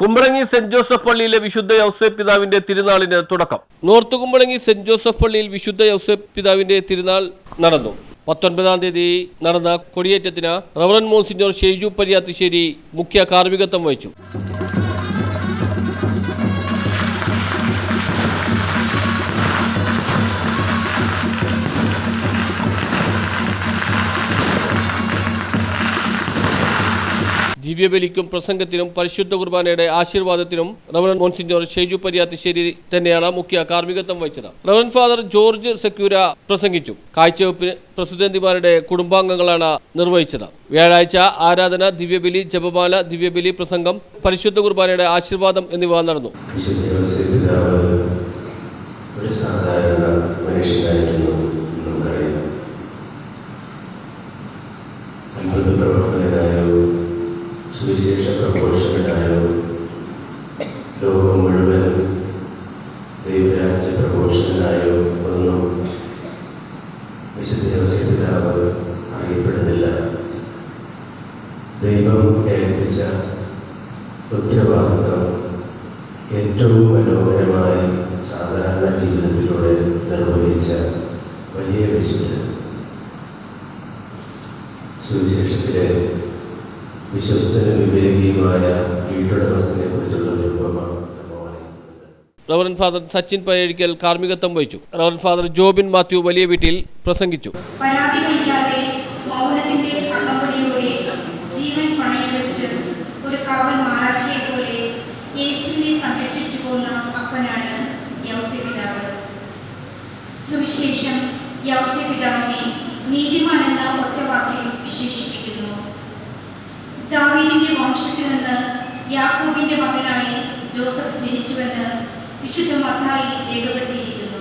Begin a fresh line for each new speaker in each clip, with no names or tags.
Kumbalangi saint Joseph പള്ളിയിലെ വിശുദ്ധ യൗസേപ്പ് പിതാവിന്റെ തിരുനാളിന് തുടക്കം. നോർത്ത് കുമ്പളങ്ങി സെന്റ് ജോസഫ് പള്ളിയിൽ വിശുദ്ധ യൗസേപ്പ് പിതാവിന്റെ തിരുനാൾ നടന്നു. പത്തൊൻപതാം തീയതി നടന്ന കൊടിയേറ്റത്തിന് റവറൻ മോൻസിഞ്ഞോർ ഷെയ്ജു പരിയാത്തിശ്ശേരി മുഖ്യ കാർമ്മികത്വം വഹിച്ചു. ദിവ്യബലിക്കും പ്രസംഗത്തിനും പരിശുദ്ധ കുർബാനയുടെ ആശീർവാദത്തിനും റവറൻ മോൺസിഞ്ഞോർ ഷെയ്ജു പരിയാത്തിശ്ശേരി തന്നെയാണ് മുഖ്യ കാർമ്മികത്വം വഹിച്ചത്. റവറൻ ഫാദർ ജോർജ് സെക്യൂര പ്രസംഗിച്ചു. കാഴ്ചവെപ്പിന് പ്രസിദ്ധന്തിമാരുടെ കുടുംബാംഗങ്ങളാണ് നിർവഹിച്ചത്. വ്യാഴാഴ്ച ആരാധന ദിവ്യബലി ജപമാല ദിവ്യബലി പ്രസംഗം പരിശുദ്ധ കുർബാനയുടെ ആശീർവാദം എന്നിവ നടന്നു.
ഒരു സാധാരണ മനുഷ്യനായിരുന്നു നമുക്കറിയാം സുവിശേഷ പ്രഘോഷകനായോ? ലോകം മുഴുവൻ ദൈവരാജ്യ പ്രഘോഷകനായോ ഒന്നും വിശുദ്ധ അറിയപ്പെടുന്നില്ല. ദൈവം ഏൽപ്പിച്ച ഉത്തരവാദിത്വം ഏറ്റവും മനോഹരമായി സാധാരണ ജീവിതത്തിലൂടെ നിർവഹിച്ച വലിയ വിശുദ്ധ സുവിശേഷത്തിലെ വിശ്വസ്തനും വിവേകിയുമായ വീട്ടുടമസ്ഥനെ കുറിച്ചുള്ള ഒരു നമ്മൾ
റവറൻ ഫാദർ സച്ചിൻ പഴയഴിക്കൽ കാർമ്മികത്വം വഹിച്ചു. റവറൻ ഫാദർ ജോബിൻ മാത്യു വലിയ വീട്ടിൽ പ്രസംഗിച്ചു.
സുവിശേഷം മൗനത്തിന്റെ അകമ്പടിയോടെ വംശത്തിൽ നിന്ന് യാക്കോബിന്റെ മകനായി ജോസഫ് ജനിച്ചുവെന്ന് വിശുദ്ധ മത്തായി രേഖപ്പെടുത്തിയിരിക്കുന്നു.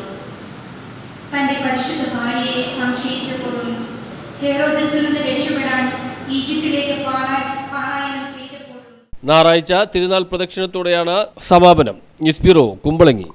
തന്റെ പരിശുദ്ധ ഭാര്യയെ സംശയിച്ചപ്പോഴും ഹെറോദസിൽ നിന്ന് രക്ഷപ്പെടാൻ ഈജിപ്തിലേക്ക് പാലാ- പാലായനം ചെയ്തപ്പോഴും
ഞായറാഴ്ച തിരുനാൾ പ്രദക്ഷിണത്തോടെയാണ് സമാപനം. ന്യൂസ് കുമ്പളങ്ങി.